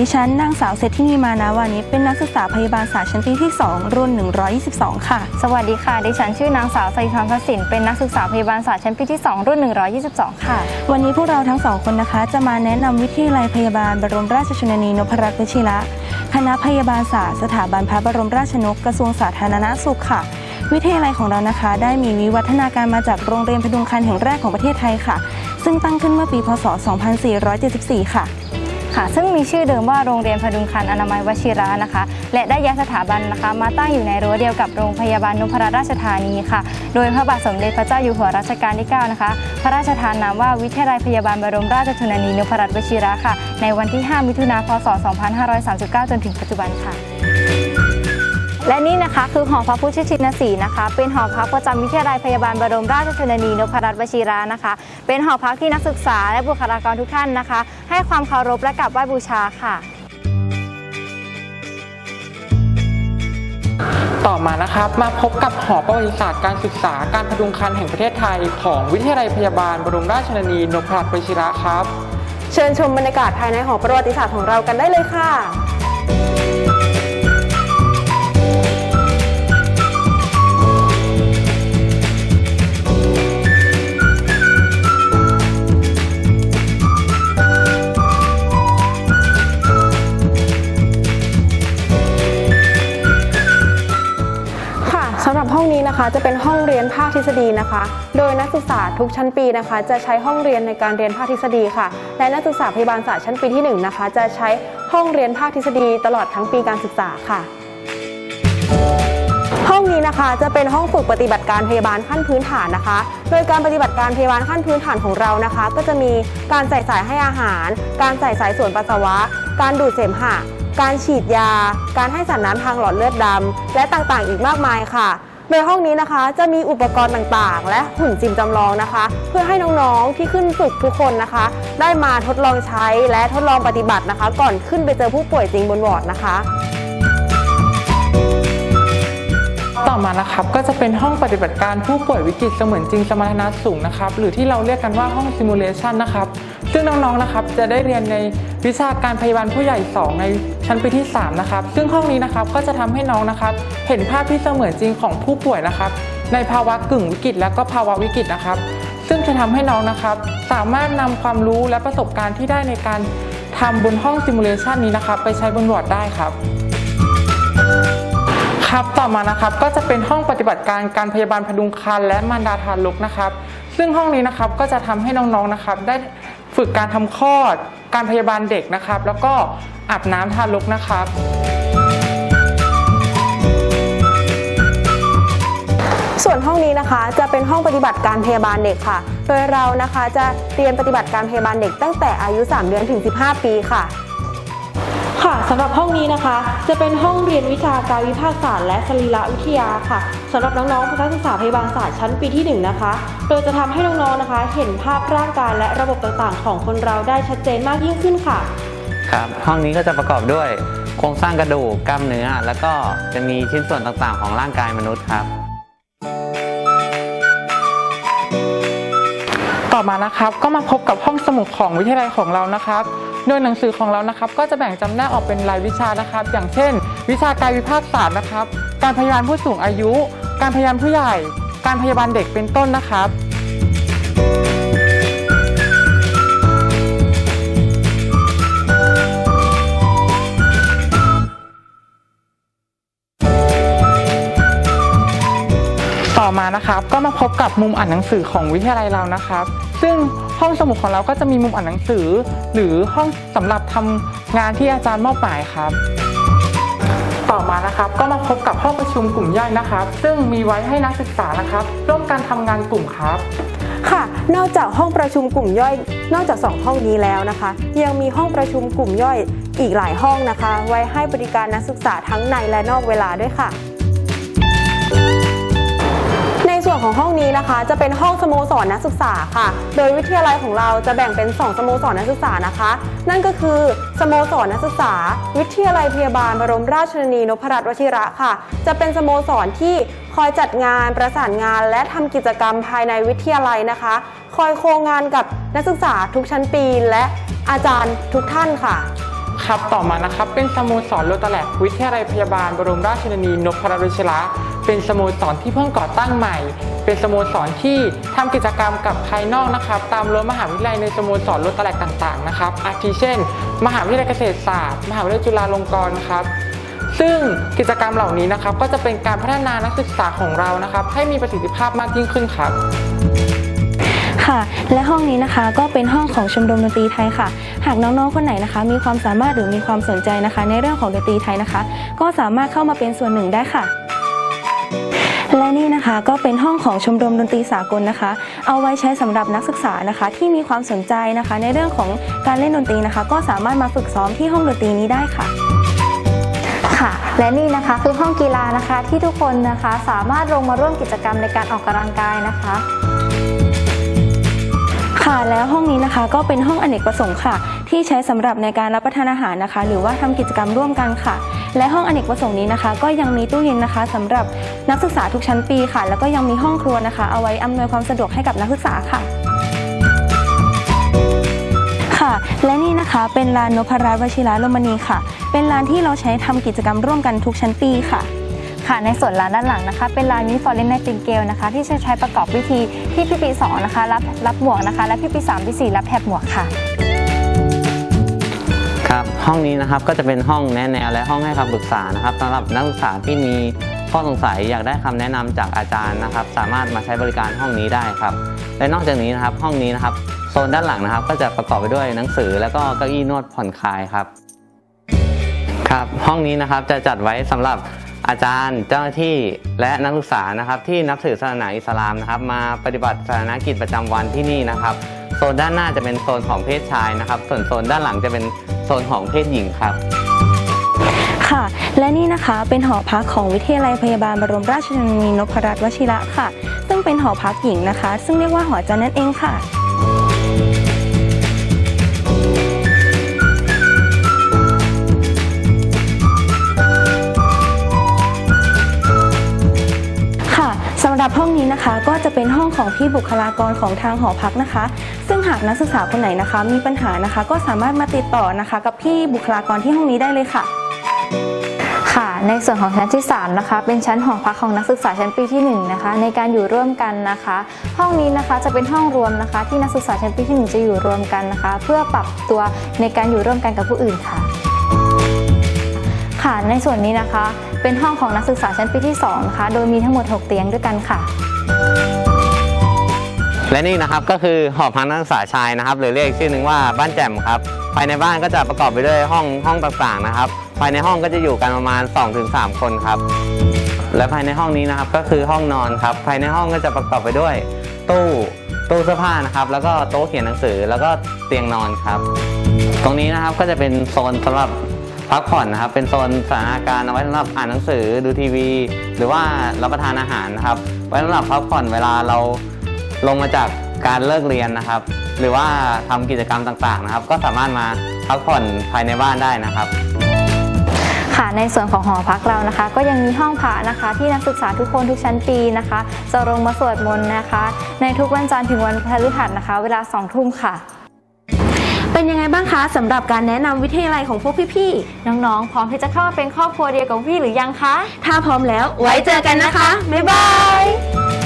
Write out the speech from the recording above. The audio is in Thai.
ดิฉันนางสาวเซธินีมานาวานิชเป็นนักศึกษาพยาบาลศาสตร์ชั้นปีที่ 2 รุ่น 122 ค่ะ สวัสดีค่ะ ดิฉันชื่อนางสาวสริธรพสินเป็นนักศึกษาพยาบาลศาสตร์ชั้นปีที่ 2 รุ่น 122 ค่ะ วันนี้พวกเราทั้งสองคนนะคะ จะมาแนะนำวิทยาลัยพยาบาลบรมราชชนนีนพรัตน์วชิระคณะพยาบาลศาสตร์สถาบันพระบรมราชนกกระทรวงสาธารณสุขค่ะวิทยาลัยของเรานะคะ ได้มีวิวัฒนาการมาจากโรงเรียนพดุงคันแห่งแรกของประเทศไทยค่ะ ซึ่งตั้งขึ้นเมื่อปี พศ 2474 ค่ะ ค่ะ ซึ่งมีชื่อเดิมว่าโรงเรียนพดุงคันอนามัยวชิระนะคะ และได้ย้ายสถาบันนะคะ มาตั้งอยู่ในรั้วเดียวกับโรงพยาบาลนุพรราชธานีค่ะ โดยพระบาทสมเด็จพระเจ้าอยู่หัวรัชกาลที่9นะคะ พระราชทานนามว่าวิทยาลัยพยาบาลบรมราชชนนีนุพรัตน์วชิระค่ะ ในวันที่ 5 มิถุนายน พศ 2539 จนถึงปัจจุบันค่ะ และนี่นะคะคือหอพระพุทธชินสีห์นะคะ เป็นหอพักประจำวิทยาลัยพยาบาลบรมราชชนนีนพรัตน์วชิระนะคะ เป็นหอพักที่นักศึกษาและบุคลากรทุกท่านนะคะ ให้ความเคารพและกราบไหว้บูชาค่ะ ต่อมานะครับมาพบกับหอประวัติศาสตร์การศึกษาการพดุงคันแห่งประเทศไทย ของวิทยาลัยพยาบาลบรมราชชนนีนพรัตน์วชิระครับ เชิญชมบรรยากาศภายในหอประวัติศาสตร์ของเรากันได้เลยค่ะค่ะ จะเป็นห้องเรียนภาคทฤษฎีนะคะ โดยนักศึกษาทุกชั้นปีนะคะ จะใช้ห้องเรียนในการเรียนภาคทฤษฎีค่ะ และนักศึกษาพยาบาลศาสตร์ชั้นปีที่หนึ่งนะคะ จะใช้ห้องเรียนภาคทฤษฎีตลอดทั้งปีการศึกษาค่ะ ห้องนี้นะคะจะเป็นห้องฝึกปฏิบัติการพยาบาลขั้นพื้นฐานนะคะ โดยการปฏิบัติการพยาบาลขั้นพื้นฐานของเรานะคะ ก็จะมีการใส่สายให้อาหาร การใส่สายส่วนปัสสาวะ การดูดเสมหะการฉีดยา การให้สารน้ำทางหลอดเลือดดำ และต่างๆ อีกมากมายค่ะ โดยห้องนี้นะคะจะมีอุปกรณ์ต่างๆ และหุ่นจิมจำลองนะคะ เพื่อให้น้องๆที่ขึ้นฝึกทุกคนนะคะ ได้มาทดลองใช้และทดลองปฏิบัตินะคะ ก่อนขึ้นไปเจอผู้ป่วยจริงบนวอร์ดนะคะต่อมานะครับก็จะเป็นห้องปฏิบัติการผู้ป่วยวิกฤตเสมือนจริงสมรรถนะสูงนะครับหรือที่เราเรียกกันว่าห้องซิมูเลชันนะครับ ซึ่งน้องๆนะครับจะได้เรียนในวิชาการพยาบาลผู้ใหญ่ 2 ในชั้นปีที่ 3 นะครับ ซึ่งห้องนี้นะครับก็จะทำให้น้องนะครับ เห็นภาพที่เสมือนจริงของผู้ป่วยนะครับ ในภาวะกึ่งวิกฤตและก็ภาวะวิกฤตนะครับ ซึ่งจะทำให้น้องนะครับ สามารถนำความรู้และประสบการณ์ที่ได้ในการทำบนห้องซิมูเลชันนี้นะครับ ไปใช้บนวอร์ดได้ครับครับต่อมานะครับก็จะเป็นห้องปฏิบัติการการพยาบาลพดุงครรภ์และมารดาทารกนะครับ ซึ่งห้องนี้นะครับก็จะทำให้น้องๆนะครับ ได้ ฝึกการทำคลอด การพยาบาลเด็กนะครับ แล้วก็อาบน้ำทารกนะครับ ส่วนห้องนี้นะคะจะเป็นห้องปฏิบัติการพยาบาลเด็กค่ะ โดยเรานะคะจะเรียนปฏิบัติการพยาบาลเด็กตั้งแต่อายุ 3 เดือนถึง 15 ปีค่ะ ค่ะสำหรับห้องนี้นะคะ จะเป็นห้องเรียนวิชาการวิภาคศาสตร์และสรีรวิทยาค่ะสำหรับน้องๆนักศึกษาพยาบาลศาสตร์ชั้นปีที่ 1 นะคะ โดยจะทำให้น้องๆนะคะ เห็นภาพร่างกายและระบบต่างๆ ของคนเราได้ชัดเจนมากยิ่งขึ้นค่ะครับห้องนี้ก็จะประกอบด้วยโครงสร้างกระดูกกล้ามเนื้อ แล้วก็จะมีชิ้นส่วนต่างๆ ของร่างกายมนุษย์ครับต่อมานะครับก็มาพบกับห้องสมุดของวิทยาลัยของเรานะครับ โดยหนังสือของเรานะครับก็จะแบ่งจำแนกออกเป็นรายวิชานะครับ อย่างเช่น วิชาการวิภาคศาสตร์นะครับ การพยาบาลผู้สูงอายุ การพยาบาลผู้ใหญ่ การพยาบาลเด็กเป็นต้นนะครับต่อมานะครับก็มาพบกับมุมอ่านหนังสือของวิทยาลัยเรานะครับ ซึ่ง ห้องสมุดของเราก็จะมีมุมอ่านหนังสือ หรือห้องสำหรับทำงานที่อาจารย์มอบหมายครับ ต่อมานะครับก็มาพบกับห้องประชุมกลุ่มย่อยนะครับ ซึ่งมีไว้ให้นักศึกษานะครับ ร่วมกันทำงานกลุ่มครับค่ะ นอกจากห้องประชุมกลุ่มย่อย นอกจาก 2 ห้องนี้แล้วนะคะ ยังมีห้องประชุมกลุ่มย่อยอีกหลายห้องนะคะ ไว้ให้บริการนักศึกษาทั้งในและนอกเวลาด้วยค่ะ ส่วนของห้องนี้นะคะ จะเป็นห้องสโมสรนักศึกษาค่ะ โดยวิทยาลัยของเราจะแบ่งเป็น 2 สโมสรนักศึกษานะคะ นั่นก็คือสโมสรนักศึกษา วิทยาลัยพยาบาลบรมราชชนนีนพรัตน์วชิระค่ะ จะเป็นสโมสรที่คอยจัดงานประสานงาน และทำกิจกรรมภายในวิทยาลัยนะคะ คอยโครงงานกับนักศึกษาทุกชั้นปีและอาจารย์ทุกท่านค่ะครับต่อมานะครับเป็นสโมสรโรตแลกวิทยาลัยพยาบาลบรมราชชนนีนพรัตน์วชิระ เป็นสโมสรที่เพิ่งก่อตั้งใหม่ เป็นสโมสรที่ทำกิจกรรมกับภายนอกนะครับ ตามรั้วมหาวิทยาลัยในสโมสรโรตาแลกต่างๆนะครับ อาทิเช่น มหาวิทยาลัยเกษตรศาสตร์ มหาวิทยาลัยจุฬาลงกรณ์ครับซึ่งกิจกรรมเหล่านี้นะครับ ก็จะเป็นการพัฒนานักศึกษาของเรานะครับ ให้มีประสิทธิภาพมากยิ่งขึ้นครับค่ะและห้องนี้นะคะก็เป็นห้องของชมรมดนตรีไทยค่ะ หากน้องๆคนไหนนะคะ มีความสามารถหรือมีความสนใจนะคะ ในเรื่องของดนตรีไทยนะคะ ก็สามารถเข้ามาเป็นส่วนหนึ่งได้ค่ะ และนี่นะคะก็เป็นห้องของชมรมดนตรีสากลนะคะ เอาไว้ใช้สำหรับนักศึกษานะคะ ที่มีความสนใจนะคะ ในเรื่องของการเล่นดนตรีนะคะ ก็สามารถมาฝึกซ้อมที่ห้องดนตรีนี้ได้ค่ะค่ะและนี่นะคะคือห้องกีฬานะคะที่ทุกคนนะคะสามารถลงมาร่วมกิจกรรมในการออกกำลังกายนะคะ ค่ะแล้วห้องนี้นะคะก็เป็นห้องอเนกประสงค์ค่ะ ที่ใช้สำหรับในการรับประทานอาหารนะคะ หรือว่าทำกิจกรรมร่วมกันค่ะ และห้องอเนกประสงค์นี้นะคะ ก็ยังมีตู้เย็นนะคะสำหรับนักศึกษาทุกชั้นปีค่ะ แล้วก็ยังมีห้องครัวนะคะ เอาไว้อำนวยความสะดวกให้กับนักศึกษาค่ะค่ะและนี่นะคะเป็นลานนพรัตน์วชิระโรมณีค่ะ เป็นลานที่เราใช้ทำกิจกรรมร่วมกันทุกชั้นปีค่ะ ค่ะในส่วนลานด้านหลังนะคะ เป็นลานมิฟอร์เรนไนติงเกลนะคะ ที่จะใช้ประกอบพิธีที่พี่ปี2นะคะรับรับหมวกนะคะ และพี่ปี3พี่4รับแถบหมวกค่ะ ครับห้องนี้นะครับก็จะเป็นห้องแนะแนวและห้องให้คำปรึกษานะครับสำหรับนักศึกษาที่มีข้อสงสัยอยากได้คำแนะนำจากอาจารย์นะครับ สามารถมาใช้บริการห้องนี้ได้ครับ และนอกจากนี้นะครับห้องนี้นะครับโซนด้านหลังนะครับ ก็จะประกอบไปด้วยหนังสือแล้วก็เก้าอี้นวดผ่อนคลายครับครับห้องนี้นะครับจะจัดไว้สำหรับอาจารย์เจ้าหน้าที่และนักศึกษานะครับ ที่นับถือศาสนาอิสลามนะครับ มาปฏิบัติศาสนกิจประจำวันที่นี่นะครับโซนด้านหน้าจะเป็นโซนของเพศชายนะครับ ส่วนโซนด้านหลังจะเป็น โซนของเพศหญิงครับ ค่ะ และนี่นะคะเป็นหอพักของวิทยาลัยพยาบาลบรมราชชนนีนพรัตน์วชิระค่ะ ซึ่งเป็นหอพักหญิงนะคะ ซึ่งเรียกว่าหอจันนั่นเองค่ะค่ะสำหรับห้องนี้นะคะก็จะเป็นห้องของพี่บุคลากรของทางหอพักนะคะ หากนักศึกษาคนไหนนะคะ มีปัญหานะคะ ก็สามารถมาติดต่อนะคะ กับพี่บุคลากรที่ห้องนี้ได้เลยค่ะ ค่ะ ในส่วนของชั้นที่ 3 นะคะ เป็นชั้นหอพักของนักศึกษาชั้นปีที่1นะคะ ในการอยู่ร่วมกันนะคะ ห้องนี้นะคะจะเป็นห้องรวมนะคะ ที่นักศึกษาชั้นปีที่ 1 จะอยู่รวมกันนะคะ เพื่อปรับตัวในการอยู่ร่วมกันกับผู้อื่นค่ะค่ะในส่วนนี้นะคะ เป็นห้องของนักศึกษาชั้นปีที่2นะคะโดยมีทั้งหมด 6 เตียงด้วยกันค่ะ และนี่นะครับก็คือหอพักนักศึกษาชายนะครับ หรือเรียกชื่อหนึ่งว่าบ้านแจ่มครับ ภายในบ้านก็จะประกอบไปด้วยห้องห้องต่างๆนะครับ ภายในห้องก็จะอยู่กันประมาณ 2-3 คนครับ และภายในห้องนี้นะครับก็คือห้องนอนครับ ภายในห้องก็จะประกอบไปด้วย ตู้ตู้เสื้อผ้านะครับ แล้วก็โต๊ะเขียนหนังสือแล้วก็เตียงนอนครับ ตรงนี้นะครับก็จะเป็นโซนสำหรับพักผ่อนนะครับ เป็นโซนสถานการณ์เอาไว้สำหรับอ่านหนังสือดูทีวี หรือว่ารับประทานอาหารนะครับ ไว้สำหรับพักผ่อนเวลาเรา ลงมาจากการเลิกเรียนนะครับ หรือว่าทำกิจกรรมต่างๆนะครับ ก็สามารถมาพักผ่อนภายในบ้านได้นะครับค่ะในส่วนของหอพักเรานะคะ ก็ยังมีห้องพระนะคะ ที่นักศึกษาทุกคนทุกชั้นปีนะคะ จะลงมาสวดมนต์นะคะ ในทุกวันจันทร์ถึงวันพฤหัสนะคะ เวลา2ทุ่มค่ะ เป็นยังไงบ้างคะสำหรับการแนะนำวิทยาลัยของพวกพี่น้องๆ พร้อมที่จะเข้ามาเป็นครอบครัวเดียวกับพี่หรือยังคะๆถ้าพร้อมแล้วไว้เจอกันนะคะบ๊ายบาย